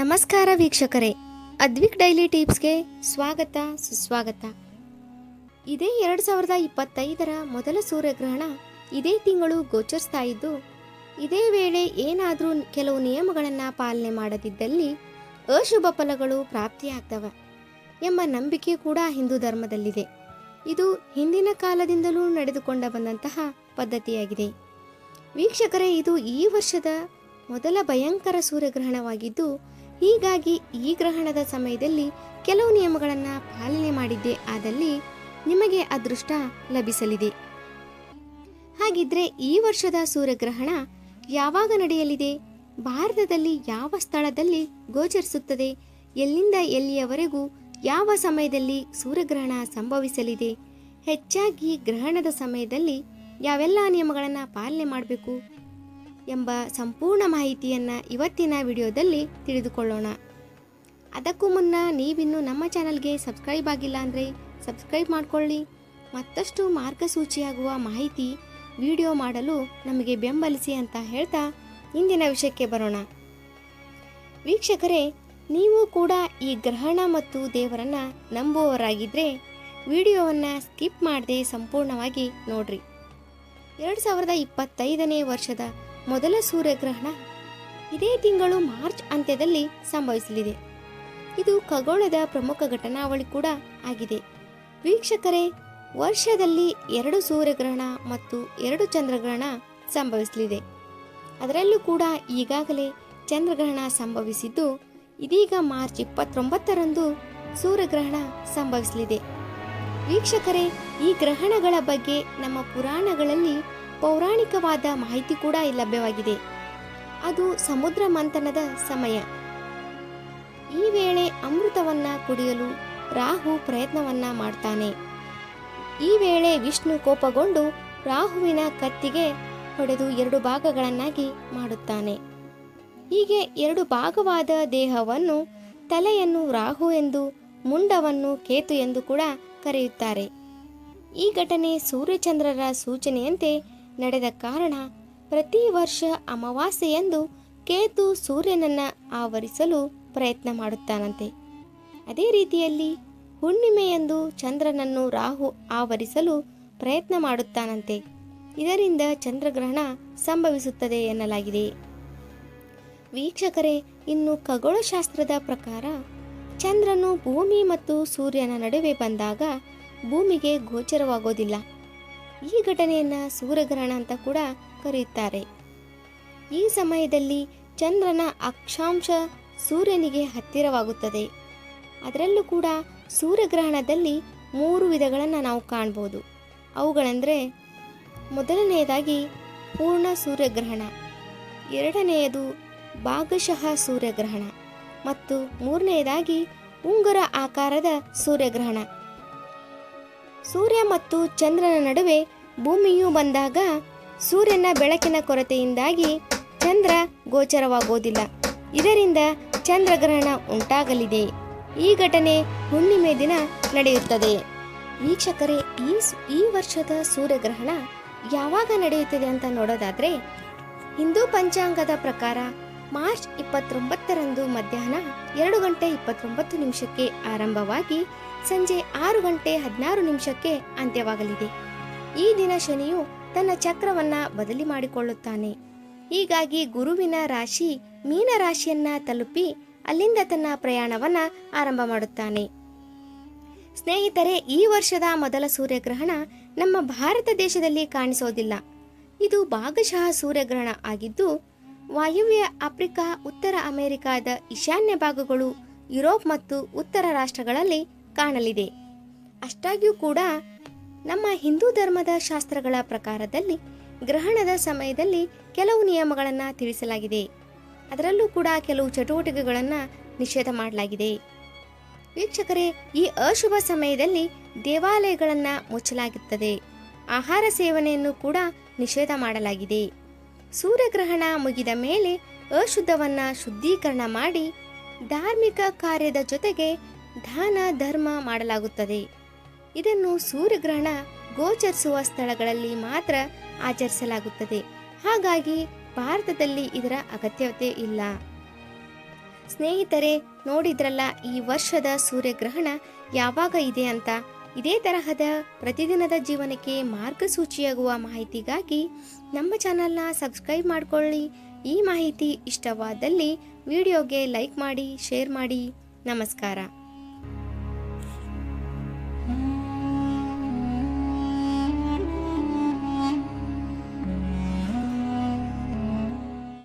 ನಮಸ್ಕಾರ ವೀಕ್ಷಕರೇ. ಅದ್ವಿಕ್ ಡೈಲಿ ಟಿಪ್ಸ್ಗೆ ಸ್ವಾಗತ, ಸುಸ್ವಾಗತ. ಇದೇ ಎರಡು ಸಾವಿರದ ಇಪ್ಪತ್ತೈದರ ಮೊದಲ ಸೂರ್ಯಗ್ರಹಣ ಇದೇ ತಿಂಗಳು ಗೋಚರಿಸ್ತಾ ಇದ್ದು ಇದೇ ವೇಳೆ ಏನಾದರೂ ಕೆಲವು ನಿಯಮಗಳನ್ನು ಪಾಲನೆ ಮಾಡದಿದ್ದಲ್ಲಿ ಅಶುಭ ಫಲಗಳು ಪ್ರಾಪ್ತಿಯಾಗ್ತವೆ ಎಂಬ ನಂಬಿಕೆ ಕೂಡ ಹಿಂದೂ ಧರ್ಮದಲ್ಲಿದೆ. ಇದು ಹಿಂದಿನ ಕಾಲದಿಂದಲೂ ನಡೆದುಕೊಂಡ ಬಂದಂತಹ ಪದ್ಧತಿಯಾಗಿದೆ. ವೀಕ್ಷಕರೇ, ಇದು ಈ ವರ್ಷದ ಮೊದಲ ಭಯಂಕರ ಸೂರ್ಯಗ್ರಹಣವಾಗಿದ್ದು ಹೀಗಾಗಿ ಈ ಗ್ರಹಣದ ಸಮಯದಲ್ಲಿ ಕೆಲವು ನಿಯಮಗಳನ್ನು ಪಾಲನೆ ಮಾಡಿದ್ದೆ ಆದಲ್ಲಿ ನಿಮಗೆ ಅದೃಷ್ಟ ಲಭಿಸಲಿದೆ. ಹಾಗಿದ್ರೆ ಈ ವರ್ಷದ ಸೂರ್ಯಗ್ರಹಣ ಯಾವಾಗ ನಡೆಯಲಿದೆ? ಭಾರತದಲ್ಲಿ ಯಾವ ಸ್ಥಳದಲ್ಲಿ ಗೋಚರಿಸುತ್ತದೆ? ಎಲ್ಲಿಂದ ಎಲ್ಲಿಯವರೆಗೂ ಯಾವ ಸಮಯದಲ್ಲಿ ಸೂರ್ಯಗ್ರಹಣ ಸಂಭವಿಸಲಿದೆ? ಹೆಚ್ಚಾಗಿ ಗ್ರಹಣದ ಸಮಯದಲ್ಲಿ ಯಾವೆಲ್ಲ ನಿಯಮಗಳನ್ನು ಪಾಲನೆ ಮಾಡಬೇಕು? ಎಂಬ ಸಂಪೂರ್ಣ ಮಾಹಿತಿಯನ್ನು ಇವತ್ತಿನ ವಿಡಿಯೋದಲ್ಲಿ ತಿಳಿದುಕೊಳ್ಳೋಣ. ಅದಕ್ಕೂ ಮುನ್ನ ನೀವಿನ್ನೂ ನಮ್ಮ ಚಾನಲ್ಗೆ ಸಬ್ಸ್ಕ್ರೈಬ್ ಆಗಿಲ್ಲ ಅಂದರೆ ಸಬ್ಸ್ಕ್ರೈಬ್ ಮಾಡಿಕೊಳ್ಳಿ. ಮತ್ತಷ್ಟು ಮಾರ್ಗಸೂಚಿಯಾಗುವ ಮಾಹಿತಿ ವಿಡಿಯೋ ಮಾಡಲು ನಮಗೆ ಬೆಂಬಲಿಸಿ ಅಂತ ಹೇಳ್ತಾ ಇಂದಿನ ವಿಷಯಕ್ಕೆ ಬರೋಣ. ವೀಕ್ಷಕರೇ, ನೀವು ಕೂಡ ಈ ಗ್ರಹಣ ಮತ್ತು ದೇವರನ್ನ ನಂಬುವವರಾಗಿದ್ದರೆ ವಿಡಿಯೋವನ್ನು ಸ್ಕಿಪ್ ಮಾಡದೆ ಸಂಪೂರ್ಣವಾಗಿ ನೋಡ್ರಿ. ಎರಡು ಸಾವಿರದ ಇಪ್ಪತ್ತೈದನೇ ವರ್ಷದ ಮೊದಲ ಸೂರ್ಯಗ್ರಹಣ ಇದೇ ತಿಂಗಳು ಮಾರ್ಚ್ ಅಂತ್ಯದಲ್ಲಿ ಸಂಭವಿಸಲಿದೆ. ಇದು ಖಗೋಳದ ಪ್ರಮುಖ ಘಟನಾವಳಿ ಕೂಡ ಆಗಿದೆ. ವೀಕ್ಷಕರೇ, ವರ್ಷದಲ್ಲಿ ಎರಡು ಸೂರ್ಯಗ್ರಹಣ ಮತ್ತು ಎರಡು ಚಂದ್ರಗ್ರಹಣ ಸಂಭವಿಸಲಿದೆ. ಅದರಲ್ಲೂ ಕೂಡ ಈಗಾಗಲೇ ಚಂದ್ರಗ್ರಹಣ ಸಂಭವಿಸಿದ್ದು, ಇದೀಗ ಮಾರ್ಚ್ ಇಪ್ಪತ್ತೊಂಬತ್ತರಂದು ಸೂರ್ಯಗ್ರಹಣ ಸಂಭವಿಸಲಿದೆ. ವೀಕ್ಷಕರೇ, ಈ ಗ್ರಹಣಗಳ ಬಗ್ಗೆ ನಮ್ಮ ಪುರಾಣಗಳಲ್ಲಿ ಪೌರಾಣಿಕವಾದ ಮಾಹಿತಿ ಕೂಡ ಲಭ್ಯವಾಗಿದೆ. ಅದು ಸಮುದ್ರ ಮಂಥನದ ಸಮಯ. ಈ ವೇಳೆ ಅಮೃತವನ್ನ ಕುಡಿಯಲು ರಾಹು ಪ್ರಯತ್ನವನ್ನ ಮಾಡ್ತಾನೆ. ಈ ವೇಳೆ ವಿಷ್ಣು ಕೋಪಗೊಂಡು ರಾಹುವಿನ ಕತ್ತಿಗೆ ಹೊಡೆದು ಎರಡು ಭಾಗಗಳನ್ನಾಗಿ ಮಾಡುತ್ತಾನೆ. ಹೀಗೆ ಎರಡು ಭಾಗವಾದ ದೇಹವನ್ನು ತಲೆಯನ್ನು ರಾಹು ಎಂದು, ಮುಂಡವನ್ನು ಕೇತು ಎಂದು ಕೂಡ ಕರೆಯುತ್ತಾರೆ. ಈ ಘಟನೆ ಸೂರ್ಯಚಂದ್ರರ ಸೂಚನೆಯಂತೆ ನಡೆದ ಕಾರಣ ಪ್ರತಿ ವರ್ಷ ಅಮಾವಾಸ್ಯೆಯಂದು ಕೇತು ಸೂರ್ಯನನ್ನು ಆವರಿಸಲು ಪ್ರಯತ್ನ ಮಾಡುತ್ತಾನಂತೆ. ಅದೇ ರೀತಿಯಲ್ಲಿ ಹುಣ್ಣಿಮೆಯಂದು ಚಂದ್ರನನ್ನು ರಾಹು ಆವರಿಸಲು ಪ್ರಯತ್ನ ಮಾಡುತ್ತಾನಂತೆ. ಇದರಿಂದ ಚಂದ್ರಗ್ರಹಣ ಸಂಭವಿಸುತ್ತದೆ ಎನ್ನಲಾಗಿದೆ. ವೀಕ್ಷಕರೇ, ಇನ್ನು ಖಗೋಳಶಾಸ್ತ್ರದ ಪ್ರಕಾರ ಚಂದ್ರನು ಭೂಮಿ ಮತ್ತು ಸೂರ್ಯನ ನಡುವೆ ಬಂದಾಗ ಭೂಮಿಗೆ ಗೋಚರವಾಗೋದಿಲ್ಲ. ಈ ಘಟನೆಯನ್ನು ಸೂರ್ಯಗ್ರಹಣ ಅಂತ ಕೂಡ ಕರೆಯುತ್ತಾರೆ. ಈ ಸಮಯದಲ್ಲಿ ಚಂದ್ರನ ಅಕ್ಷಾಂಶ ಸೂರ್ಯನಿಗೆ ಹತ್ತಿರವಾಗುತ್ತದೆ. ಅದರಲ್ಲೂ ಕೂಡ ಸೂರ್ಯಗ್ರಹಣದಲ್ಲಿ ಮೂರು ವಿಧಗಳನ್ನು ನಾವು ಕಾಣ್ಬೋದು. ಅವುಗಳೆಂದರೆ ಮೊದಲನೆಯದಾಗಿ ಪೂರ್ಣ ಸೂರ್ಯಗ್ರಹಣ, ಎರಡನೆಯದು ಭಾಗಶಃ ಸೂರ್ಯಗ್ರಹಣ ಮತ್ತು ಮೂರನೆಯದಾಗಿ ಉಂಗುರ ಆಕಾರದ ಸೂರ್ಯಗ್ರಹಣ. ಸೂರ್ಯ ಮತ್ತು ಚಂದ್ರನ ನಡುವೆ ಭೂಮಿಯು ಬಂದಾಗ ಸೂರ್ಯನ ಬೆಳಕಿನ ಕೊರತೆಯಿಂದಾಗಿ ಚಂದ್ರ ಗೋಚರವಾಗೋದಿಲ್ಲ. ಇದರಿಂದ ಚಂದ್ರಗ್ರಹಣ ಉಂಟಾಗಲಿದೆ. ಈ ಘಟನೆ ಹುಣ್ಣಿಮೆ ದಿನ ನಡೆಯುತ್ತದೆ. ವೀಕ್ಷಕರೇ, ಈ ಈ ವರ್ಷದ ಸೂರ್ಯಗ್ರಹಣ ಯಾವಾಗ ನಡೆಯುತ್ತದೆ ಅಂತ ನೋಡೋದಾದ್ರೆ, ಹಿಂದೂ ಪಂಚಾಂಗದ ಪ್ರಕಾರ ಮಾರ್ಚ್ ಇಪ್ಪತ್ತೊಂಬತ್ತರಂದು ಮಧ್ಯಾಹ್ನ ಎರಡು ಗಂಟೆ ಇಪ್ಪತ್ತೊಂಬತ್ತು ನಿಮಿಷಕ್ಕೆ ಆರಂಭವಾಗಿ ಸಂಜೆ ಆರು ಗಂಟೆ ಹದಿನಾರು ನಿಮಿಷಕ್ಕೆ ಅಂತ್ಯವಾಗಲಿದೆ. ಈ ದಿನ ಶನಿಯು ತನ್ನ ಚಕ್ರವನ್ನ ಬದಲಿ ಮಾಡಿಕೊಳ್ಳುತ್ತಾನೆ. ಹೀಗಾಗಿ ಗುರುವಿನ ರಾಶಿ ಮೀನ ರಾಶಿಯನ್ನ ತಲುಪಿ ಅಲ್ಲಿಂದ ತನ್ನ ಪ್ರಯಾಣವನ್ನ ಆರಂಭ ಮಾಡುತ್ತಾನೆ. ಸ್ನೇಹಿತರೆ, ಈ ವರ್ಷದ ಮೊದಲ ಸೂರ್ಯಗ್ರಹಣ ನಮ್ಮ ಭಾರತ ದೇಶದಲ್ಲಿ ಕಾಣಿಸೋದಿಲ್ಲ. ಇದು ಭಾಗಶಃ ಸೂರ್ಯಗ್ರಹಣ ಆಗಿದ್ದು ವಾಯುವ್ಯ ಆಫ್ರಿಕಾ, ಉತ್ತರ ಅಮೆರಿಕಾದ ಈಶಾನ್ಯ ಭಾಗಗಳು ಯುರೋಪ್ ಮತ್ತು ಉತ್ತರ ರಾಷ್ಟ್ರಗಳಲ್ಲಿ ಕಾಣಲಿದೆ. ಅಷ್ಟಾಗಿಯೂ ಕೂಡ ನಮ್ಮ ಹಿಂದೂ ಧರ್ಮದ ಶಾಸ್ತ್ರಗಳ ಪ್ರಕಾರದಲ್ಲಿ ಗ್ರಹಣದ ಸಮಯದಲ್ಲಿ ಕೆಲವು ನಿಯಮಗಳನ್ನು ತಿಳಿಸಲಾಗಿದೆ. ಅದರಲ್ಲೂ ಕೂಡ ಕೆಲವು ಚಟುವಟಿಕೆಗಳನ್ನು ನಿಷೇಧ ಮಾಡಲಾಗಿದೆ. ವೀಕ್ಷಕರೇ, ಈ ಅಶುಭ ಸಮಯದಲ್ಲಿ ದೇವಾಲಯಗಳನ್ನು ಮುಚ್ಚಲಾಗುತ್ತದೆ. ಆಹಾರ ಸೇವನೆಯನ್ನು ಕೂಡ ನಿಷೇಧ ಮಾಡಲಾಗಿದೆ. ಸೂರ್ಯಗ್ರಹಣ ಮುಗಿದ ಮೇಲೆ ಅಶುದ್ಧವನ್ನ ಶುದ್ಧೀಕರಣ ಮಾಡಿ ಧಾರ್ಮಿಕ ಕಾರ್ಯದ ಜೊತೆಗೆ ದಾನ, ಧರ್ಮ ಮಾಡಲಾಗುತ್ತದೆ. ಇದನ್ನು ಸೂರ್ಯಗ್ರಹಣ ಗೋಚರಿಸುವ ಸ್ಥಳಗಳಲ್ಲಿ ಮಾತ್ರ ಆಚರಿಸಲಾಗುತ್ತದೆ. ಹಾಗಾಗಿ ಭಾರತದಲ್ಲಿ ಇದರ ಅಗತ್ಯತೆ ಇಲ್ಲ. ಸ್ನೇಹಿತರೆ, ನೋಡಿದ್ರಲ್ಲ ಈ ವರ್ಷದ ಸೂರ್ಯಗ್ರಹಣ ಯಾವಾಗ ಇದೆ ಅಂತ? ಇದೇ ತರಹದ ಪ್ರತಿದಿನದ ಜೀವನಕ್ಕೆ ಮಾರ್ಗಸೂಚಿಯಾಗುವ ಮಾಹಿತಿಗಾಗಿ ನಮ್ಮ ಚಾನಲ್ನ ಸಬ್ಸ್ಕ್ರೈಬ್ ಮಾಡಿಕೊಳ್ಳಿ. ಈ ಮಾಹಿತಿ ಇಷ್ಟವಾದಲ್ಲಿ ವಿಡಿಯೋಗೆ ಲೈಕ್ ಮಾಡಿ, ಶೇರ್ ಮಾಡಿ. ನಮಸ್ಕಾರ.